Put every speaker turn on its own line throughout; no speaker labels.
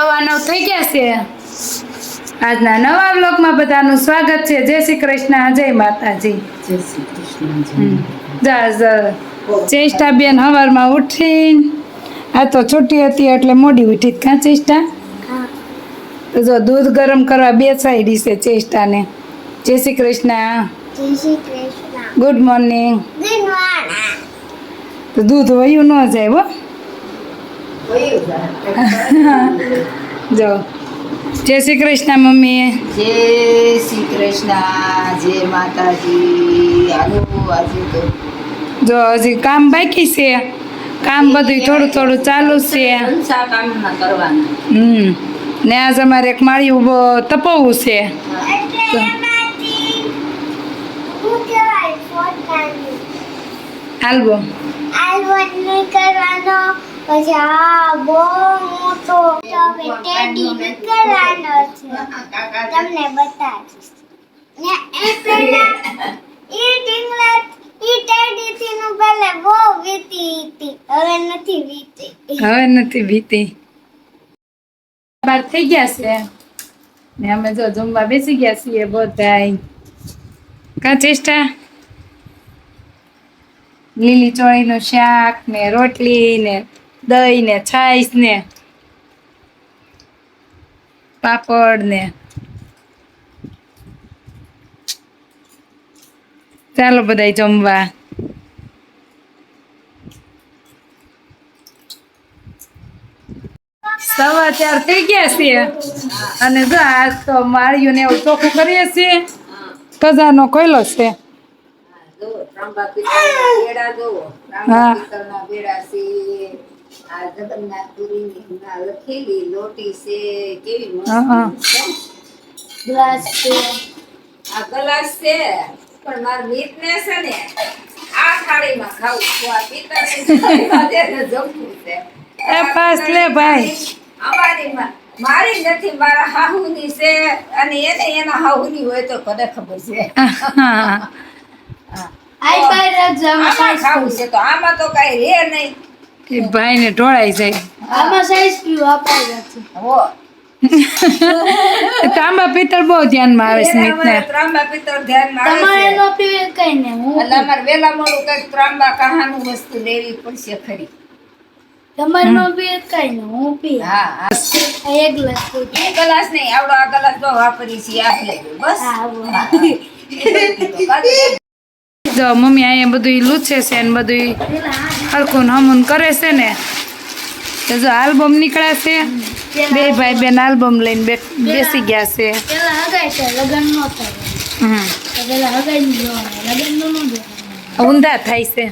નવા નવ થઈ ગયા છે. આજના નવા બ્લોકમાં બધાનું સ્વાગત છે. જય શ્રી કૃષ્ણ જય માતાજી.
જય શ્રી કૃષ્ણ
જા. ચેષ્ટાબેન સવારમાં ઉઠીને. આ તો છૂટી હતી એટલે મોડી ઉઠી કાં ચેષ્ટા? તો જો દૂધ ગરમ કરવા બેસાડી છે ચેષ્ટાને. જય શ્રી કૃષ્ણ.
જય Shri Krishna.
Good morning
good morning
તો દૂધ વયું ન જાય હો. જો. જય શ્રી કૃષ્ણ મમ્મી
જય શ્રી કૃષ્ણ જય માતાજી.
જો હજી કામ બાકી છે. કામ બધું થોડું થોડું ચાલુ છે. હમ. ને આજ અમારે એક માળી ઊભો તપવું છે.
હાલ
આલ્બમ
કરવાનો. પછી આ બહુ મોટો હવે ટેડી નીકળવાનો છે. તમને બતાવીશ. ને એ પેલા એ ટીંગલા એ ટેડી થી નું પહેલે બહુ વીતી હતી, હવે નથી વીતી.
હવે નથી વીતી. બાર થઈ ગયા છે. ને અમે જો જમવા બેસી ગયા છીએ બધાય. કા ચેષ્ટા? લીલી ચોળીનું શાક ને રોટલી ને દહીં ને છાશ ને પાપડ ને ચાલો બધા જમવા. સવા ચાર થઈ ગયા છે અને જો આ તો માળિયું ને એવું ચોખ્ખું કરીએ છીએ. ખજાનો ખોલ્યો છે. હા.
આ જગન્નાથપુરીની લખેલી લોટી છે કેવી
હા, હા.
મસ્ત
ગ્લાસ છે.
આ ગ્લાસ છે પણ મારા મીતને છે ને આ થાળીમાં ખાવું તો આ પિત્તળની જમવું છે.
એ પાસ લે ભાઈ.
અમારી માં- મારી નથી મારા હાહુની છે અને એને એના હાહુની હોય તો કોને ખબર છે?
આઈ બાર
રાજા ખાવું છે તો આમાં તો કઈ રે નહીં.
એ ભાઈને ઢોળાઈ જાય.
આમાં સાઈઝ પીવું અપાઈ
નથી
તાંબા પિત્તળ બહુ ધ્યાનમાં આવે છે મિતને
ત્રાંબા પિત્તળ ધ્યાનમાં આવે
તમારે નો પીવે કઈ ને હું
એટલે અમાર વેલા મોડું કંઈક ત્રાંબા કહાનું વસ્તુ લેવી પડશે ખરી.
તમારે નો પીવે કઈ ને હું પી
હા હા.
આ એક ગ્લાસ પીવું
એ ગ્લાસ નહીં આવડો આ ગ્લાસ તો વાપરી છીએ આપણે. બસ.
હા.
જો મમ્મી અહીંયા બધું લૂછે છે ને બધું હરખું હમુન કરે છે ને. તો જો આલ્બમ નીકળે છે બે ભાઈ બેન આલ્બમ લઈને બેસી ગયા છે. ઊંધા થાય છે.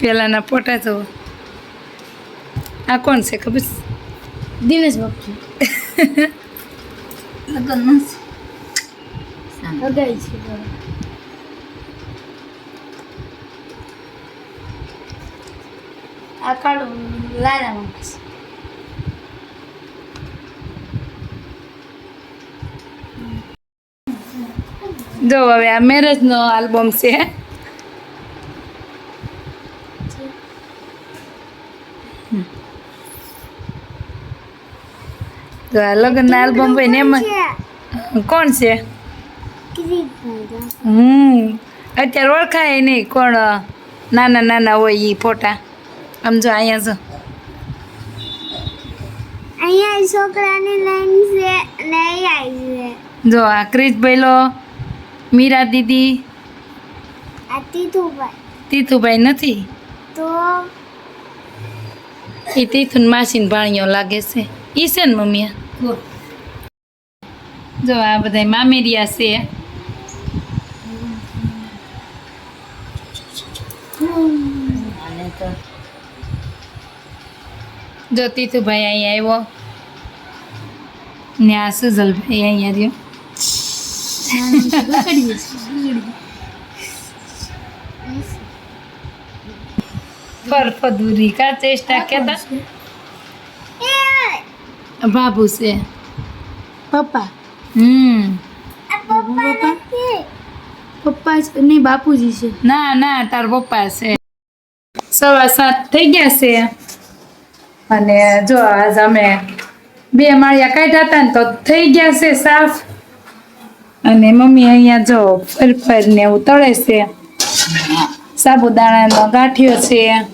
પેલાના ફોટા જો આ કોણ છે ખબર છે?
દિનેશ બાપજી
લગન નથી
હગાઈ છે તો. આ કાળું લાલા માણસ
જો હવે આ મેરેજનો આલ્બમ છે તો આ લગ્નના આલ્બમ હોય ને એમાં કોણ છે? હમ અત્યારે ઓળખાય નહીં કોણ નાના નાના હોય એ ફોટા. આમ જો અહીંયા જો.
અહીંયા છોકરાની લાઈન છે અને અહીંયા છે.
જો આ ક્રિશ ભૈલો મીરા દીદી.
આ તીતુભાઈ
નથી?
તો?
એ તીથુન માસીન ભાણિયો લાગે છે. ઈ છે ને મમ્મી જો આ બધા મામેરિયા છે. જો તીતુભાઈ અહીંયા આવ્યો. ને આ સુજલભાઈ અહીંયા રહ્યો. ફરફદુરી કા ચેષ્ટા કેતા? બાબુ છે.
પપ્પા?
હમ.
પપ્પા પપ્પા? નહીં બાપુજી છે.
ના ના તાર પપ્પા છે. સવા સાત થઈ ગયા છે. અને જો આજ અમે બે માળિયા કાઢ્યા હતા ને તો થઈ ગયા છે સાફ. અને મમ્મી અહીંયા જો ફરફર ને એવું તળે છે. સાબુદાણાનો ગાંઠિયો છે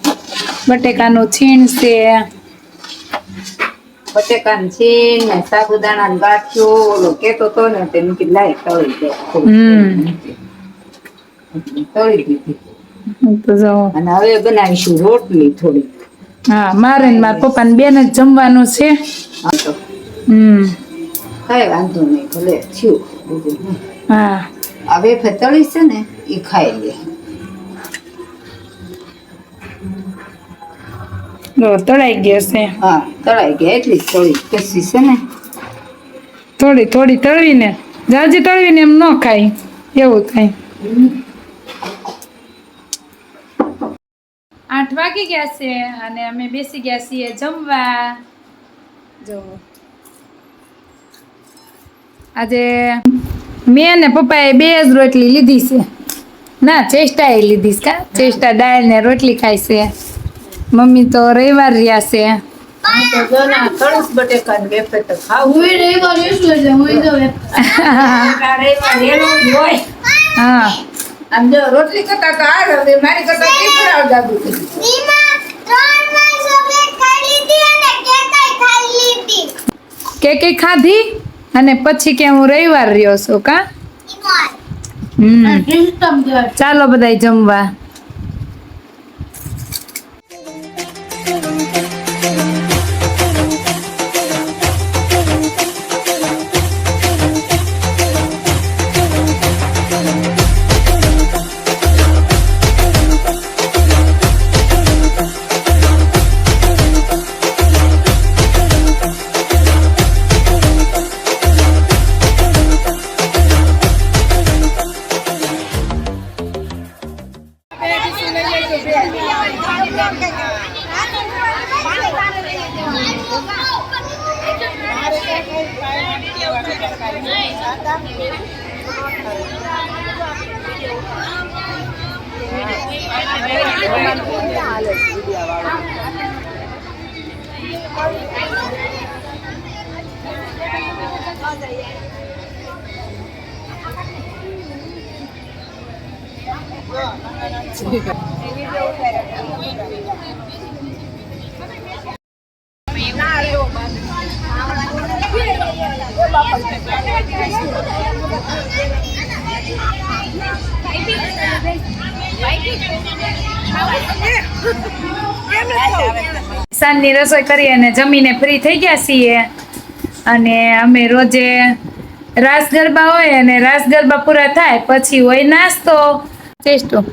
બટેકાનું છીણ છે.
બટેકાનું છીણ ને સાબુદાણાનું ગાંઠિયો ઓલો કેતો તો ને તે મૂકી લાય તળી દે.
હમ.
તળી દીધી.
તો જો
અને હવે બનાવીશું રોટલી થોડી.
હા મારે ને મારા પપ્પાને બેન જ જમવાનું છે. હમ.
કઈ વાંધો નહીં ભલે થયું.
હા.
હવે વેફર તળી છે ને એ ખાઈ લે.
તળાઈ ગયો છે.
હા તળાઈ ગયા એટલી થોડી તળી છે ને?
થોડી થોડી તળવીને જાજી તળવીને એમ ન ખાય એવું થાય. આઠ વાગી ગયા છે અને અમે બેસી ગયા છીએ જમવા. જો. આજે મેં ને પપ્પાએ બે જ રોટલી લીધી છે. ના ચેષ્ટાએ લીધી છે કા? ચેષ્ટા દાળ ને રોટલી ખાય છે. મમ્મી તો રવિવાર રહ્યા છે.
રોટલી કરતા તો આ મારી કરતા
ખાઈ લીધી
કે કઈ ખાધી? અને પછી કે હું રવિવાર રહ્યો છું કા?
ચાલો
બધા
સિસ્ટમ કહેવાય
ચાલો બધાય જમવા સાંજની રસોઈ કરી અને જમીને ફ્રી થઈ ગયા છીએ. અને અમે રોજે રાસ ગરબા હોય અને રાસ ગરબા પૂરા થાય, પછી હોય નાસ્તો. ચેસ્ટો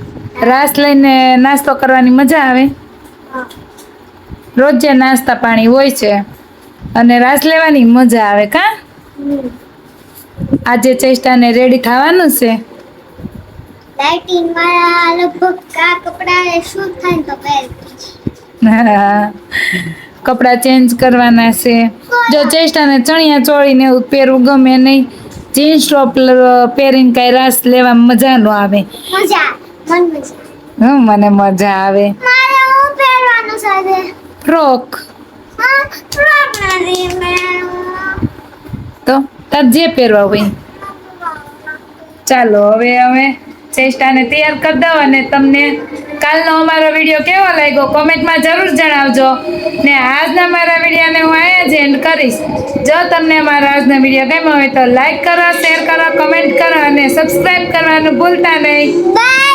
રાસ લઈને નાસ્તો કરવાની મજા આવે? રોજે નાસ્તા પાણી હોય છે. અને રાસ લેવાની મજા આવે કા? આજે ચેષ્ટાને રેડી થવાનું છે?
લાઇટિંગ લગભગ કપડા શું થાય તો પહેર
હા. ચેન્જ કરવાના છે. જો ચેષ્ટાને ચણિયા ચોળીને એવું પહેરવું ગમે નહીં જીન્સ ટોપ પહેરીને કઈ રાસ લેવા મજા ન આવે.
મજા
હં, મને મજા આવે.
મારે હું પહેરવાનું સાથે?
ફ્રોક.
ફ્રોક નથી
તો તાર જે પહેરવા હોય. ચાલો હવે અમે ચેષ્ટાને તૈયાર કરી દઉં અને તમને કાલનો અમારો વીડિયો કેવો લાગ્યો કોમેન્ટમાં જરૂર જણાવજો. ને આજના મારા વિડીયોને હું અહીંયા જ એન્ડ કરીશ. જો તમને અમારો આજનો વીડિયો ગમ્યો હોય તો લાઈક કરો શેર કરો કમેન્ટ કરો અને સબસ્ક્રાઈબ કરવાનું ભૂલતા નહીં.
બાય